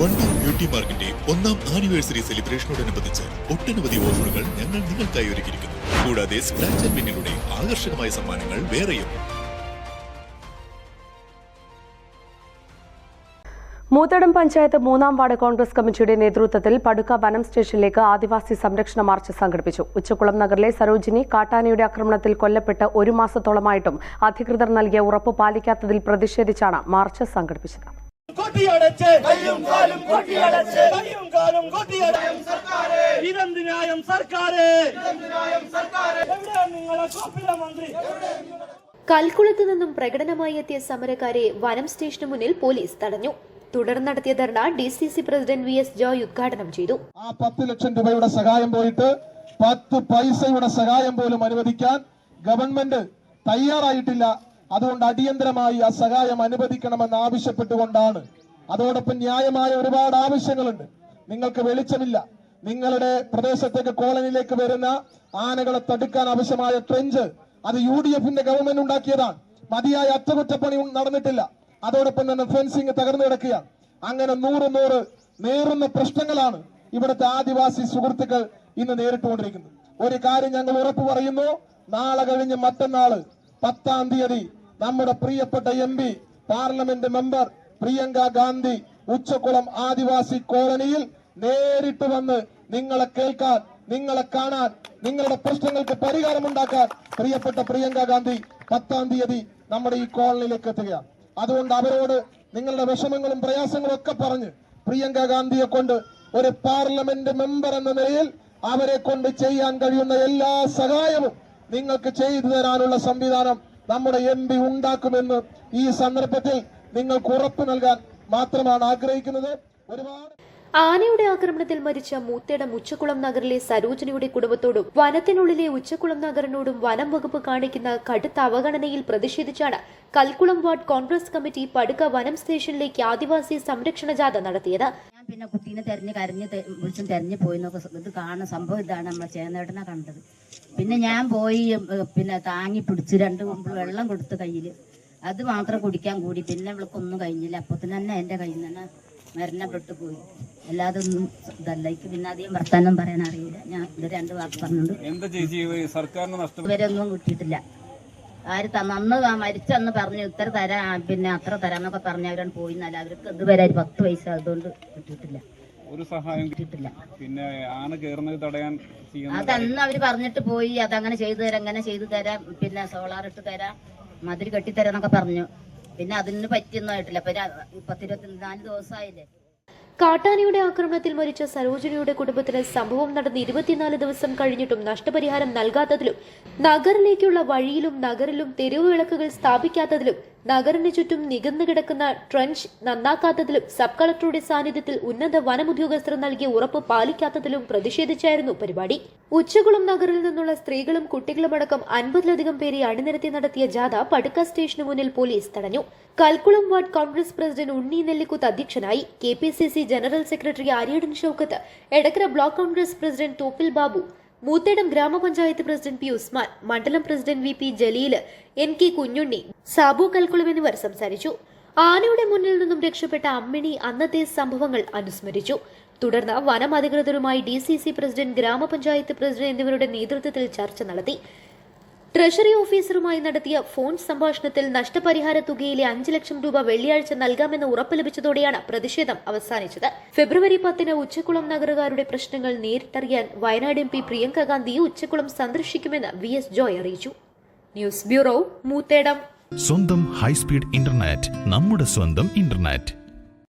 Wandoor beauty മാർക്കിന്റെ ഒന്നാം anniversary സെലിബ്രേഷനോടനുബന്ധിച്ച് ഒട്ടനവധി ഓഫറുകൾ ഞങ്ങൾ നിങ്ങൾക്കായി ഒരുക്കിയിരിക്കുന്നു. കൂടാതെ സ്ക്രാച്ച് ആൻഡ് ആകർഷകമായ സമ്മാനങ്ങൾ വേറെയും. മൂത്തടം പഞ്ചായത്ത് മൂന്നാം വാർഡ് കോൺഗ്രസ് കമ്മിറ്റിയുടെ നേതൃത്വത്തിൽ പടുക്ക വനം സ്റ്റേഷനിലേക്ക് ആദിവാസി സംരക്ഷണ മാർച്ച് സംഘടിപ്പിച്ചു. ഉച്ചക്കുളം നഗറിലെ സരോജിനി കാട്ടാനയുടെ ആക്രമണത്തിൽ കൊല്ലപ്പെട്ട് ഒരു മാസത്തോളമായിട്ടും അധികൃതർ നൽകിയ ഉറപ്പ് പാലിക്കാത്തതിൽ പ്രതിഷേധിച്ചാണ് മാർച്ച് സംഘടിപ്പിച്ചത്. കൊട്ടിയടച്ച് കയ്യും കാലും കൊട്ടിയടച്ച് കയ്യും കാലും കൊട്ടിയടച്ച് സർക്കാര്. എവിടെയാണ് നിങ്ങളെ കോപ്പില മന്ത്രി? കൽക്കുളത്ത് നിന്നും പ്രകടനമായി എത്തിയ സമരക്കാരെ വനം സ്റ്റേഷന് മുന്നിൽ പോലീസ് തടഞ്ഞു. തുടർന്ന് നടത്തിയ dharna D C C president V S Joy ഉദ്ഘാടനം ചെയ്തു. ആ പത്ത് ലക്ഷം രൂപയുടെ സഹായം പോയിട്ട് പത്ത് പൈസയുടെ സഹായം പോലും അനുവദിക്കാൻ ഗവൺമെന്റ് തയ്യാറായിട്ടില്ല. അതുകൊണ്ട് അടിയന്തരമായി ആ സഹായം അനുവദിക്കണമെന്ന് ആവശ്യപ്പെട്ടുകൊണ്ടാണ്. അതോടൊപ്പം ന്യായമായ ഒരുപാട് ആവശ്യങ്ങളുണ്ട്. നിങ്ങൾക്ക് വെളിച്ചമില്ല. നിങ്ങളുടെ പ്രദേശത്തേക്ക് കോളനിയിലേക്ക് വരുന്ന ആനകളെ തടുക്കാൻ ആവശ്യമായ ട്രെഞ്ച് അത് യു ഡി എഫിന്റെ ഗവൺമെന്റ് ഉണ്ടാക്കിയതാണ്. മതിയായ അറ്റകുറ്റപ്പണി നടന്നിട്ടില്ല. അതോടൊപ്പം തന്നെ ഫെൻസിങ് തകർന്നു കിടക്കുകയാണ്. അങ്ങനെ നൂറ് നൂറ് നേറുന്ന പ്രശ്നങ്ങളാണ് ഇവിടുത്തെ ആദിവാസി സുഹൃത്തുക്കൾ ഇന്ന് നേരിട്ടുകൊണ്ടിരിക്കുന്നത്. ഒരു കാര്യം ഞങ്ങൾ ഉറപ്പു പറയുന്നു. നാളെ കഴിഞ്ഞ് മറ്റന്നാൾ പത്താം തീയതി നമ്മുടെ പ്രിയപ്പെട്ട M P parliament member Priyanka Gandhi Uchakkulam Adivasi കോളനിയിൽ നേരിട്ട് വന്ന് നിങ്ങളെ കേൾക്കാൻ നിങ്ങളെ കാണാൻ നിങ്ങളുടെ പ്രശ്നങ്ങൾക്ക് പരിഹാരമുണ്ടാക്കാൻ പ്രിയപ്പെട്ട പ്രിയങ്ക ഗാന്ധി പത്താം തീയതി നമ്മുടെ ഈ കോളനിയിലേക്ക് എത്തുകയാണ് അതുകൊണ്ട് അവരോട് നിങ്ങളുടെ വിഷമങ്ങളും പ്രയാസങ്ങളും ഒക്കെ പറഞ്ഞ് പ്രിയങ്ക ഗാന്ധിയെ കൊണ്ട് ഒരു പാർലമെന്റ് മെമ്പർ എന്ന നിലയിൽ അവരെ കൊണ്ട് ചെയ്യാൻ കഴിയുന്ന എല്ലാ സഹായവും നിങ്ങൾക്ക് ചെയ്തു തരാനുള്ള സംവിധാനം നമ്മുടെ എം പി ഉണ്ടാക്കുമെന്ന് ഈ സന്ദർഭത്തിൽ നിങ്ങൾക്ക് ഉറപ്പ് നൽകാൻ മാത്രമാണ് ആഗ്രഹിക്കുന്നത്. ഒരുപാട് ആനയുടെ ആക്രമണത്തിൽ മരിച്ച മൂത്തേടം ഉച്ചക്കുളം നഗറിലെ സരോജിനിയുടെ കുടുംബത്തോടും വനത്തിനുള്ളിലെ ഉച്ചക്കുളം നഗറിനോടും വനം വകുപ്പ് കാണിക്കുന്ന കടുത്ത അവഗണനയിൽ പ്രതിഷേധിച്ചാണ് Kalkulam ward Congress committee Padukka വനം സ്റ്റേഷനിലേക്ക് ആദിവാസി സംരക്ഷണ ജാഥ നടത്തിയത്. ഞാൻ പിന്നെ കുട്ടീനെ തെരഞ്ഞു കരഞ്ഞ് വിളിച്ചും തെരഞ്ഞു പോയി ഇത് കാണുന്ന സംഭവം ഇതാണ് നമ്മളെ ചേന്നേട്ടനെ കണ്ടത്. പിന്നെ ഞാൻ പോയി പിന്നെ താങ്ങി പിടിച്ച് രണ്ട് വെള്ളം കൊടുത്ത് കയ്യിൽ അത് മാത്രം കുടിക്കാൻ കൂടി. പിന്നെ ഇവൾക്കൊന്നും കഴിഞ്ഞില്ല. അപ്പത്തിന് തന്നെ എന്റെ കയ്യിൽ നിന്ന് തന്നെ മരണപ്പെട്ടു പോയി. അല്ലാതെ ഒന്നും ഇതല്ല. എനിക്ക് പിന്നെ അധികം വർത്താനം പറയാൻ അറിയില്ല. ഞാൻ ഇത് രണ്ട് വാക്ക് പറഞ്ഞിട്ടുണ്ട് ഇവരൊന്നും കിട്ടിയിട്ടില്ല. ആര് തന്നു അന്ന് മരിച്ചന്ന് പറഞ്ഞു ഇത്ര തരാം പിന്നെ അത്ര തരാന്നൊക്കെ പറഞ്ഞ് അവരാണ് പോയി. എന്നാൽ അവർക്ക് ഇതുവരെ ഒരു പത്ത് പൈസ അതുകൊണ്ട് കിട്ടിയിട്ടില്ല. ഒരു സഹായം കിട്ടിയിട്ടില്ല. പിന്നെ ആന കയറുന്നത് തടയാൻ അതന്ന് അവർ പറഞ്ഞിട്ട് പോയി. അതങ്ങനെ ചെയ്തു തരാം അങ്ങനെ ചെയ്തു തരാം. പിന്നെ സോളാർ ഇട്ട് തരാം. മതിൽ കെട്ടിത്തരാന്നൊക്കെ പറഞ്ഞു. പിന്നെ അതിന് പറ്റിയൊന്നും ആയിട്ടില്ല. ഇപ്പൊ ര- പത്തിരുപത്തി നാല് ദിവസമായില്ലേ കാട്ടാനയുടെ ആക്രമണത്തിൽ മരിച്ച സരോജിനിയുടെ കുടുംബത്തിന് സംഭവം നടന്ന് ഇരുപത്തിനാല് ദിവസം കഴിഞ്ഞിട്ടും നഷ്ടപരിഹാരം നൽകാത്തതിലും നഗറിലേക്കുള്ള വഴിയിലും നഗറിലും തെരുവ് വിളക്കുകൾ സ്ഥാപിക്കാത്തതിലും നഗറിന് ചുറ്റും നികന്നു കിടക്കുന്ന ട്രഞ്ച് നന്നാക്കാത്തതിലും സബ് കളക്ടറുടെ സാന്നിധ്യത്തിൽ ഉന്നത വനമുദ്യോഗസ്ഥർ നൽകിയ ഉറപ്പ് പാലിക്കാത്തതിലും പ്രതിഷേധിച്ചായിരുന്നു പരിപാടി. ഉച്ചകുളം നഗറിൽ നിന്നുള്ള സ്ത്രീകളും കുട്ടികളുമടക്കം അൻപതിലധികം പേരെ അണിനിരത്തി നടത്തിയ ജാഥ പടുക്ക സ്റ്റേഷന് മുന്നിൽ പോലീസ് തടഞ്ഞു. കൽക്കുളം വാർഡ് കോൺഗ്രസ് പ്രസിഡന്റ് ഉണ്ണി നെല്ലിക്കുത്ത് അധ്യക്ഷനായി K general secretary Aryadan Shoukath Edakkara block Congress president Thoppil Babu Moothedam grama panchayat president P Usman mandalam president V P Jaleel N K Kunhunni Sabu Kalkulam എന്നിവർ സംസാരിച്ചു. ആനയുടെ മുന്നിൽ നിന്നും രക്ഷപ്പെട്ട അമ്മിണി അന്നത്തെ സംഭവങ്ങൾ അനുസ്മരിച്ചു. തുടർന്ന് വനം അധികൃതരുമായി D C C president grama panchayat president എന്നിവരുടെ നേതൃത്വത്തിൽ ചർച്ച നടത്തി. ട്രഷറി ഓഫീസറുമായി നടത്തിയ ഫോൺ സംഭാഷണത്തിൽ നഷ്ടപരിഹാര തുകയിലെ അഞ്ച് ലക്ഷം രൂപ വെള്ളിയാഴ്ച നൽകാമെന്ന് ഉറപ്പ് ലഭിച്ചതോടെയാണ് പ്രതിഷേധം അവസാനിച്ചത്. ഫെബ്രുവരി പത്തിന് ഉച്ചക്കുളം നഗരകാരുടെ പ്രശ്നങ്ങൾ നേരിട്ടറിയാൻ വയനാട് എം പി പ്രിയങ്ക ഗാന്ധി ഉച്ചക്കുളം സന്ദർശിക്കുമെന്ന് വി എസ് ജോയ് അറിയിച്ചു. News bureau Moothedam. സ്വന്തം ഹൈസ്പീഡ് ഇന്റർനെറ്റ് നമ്മുടെ സ്വന്തം ഇന്റർനെറ്റ്.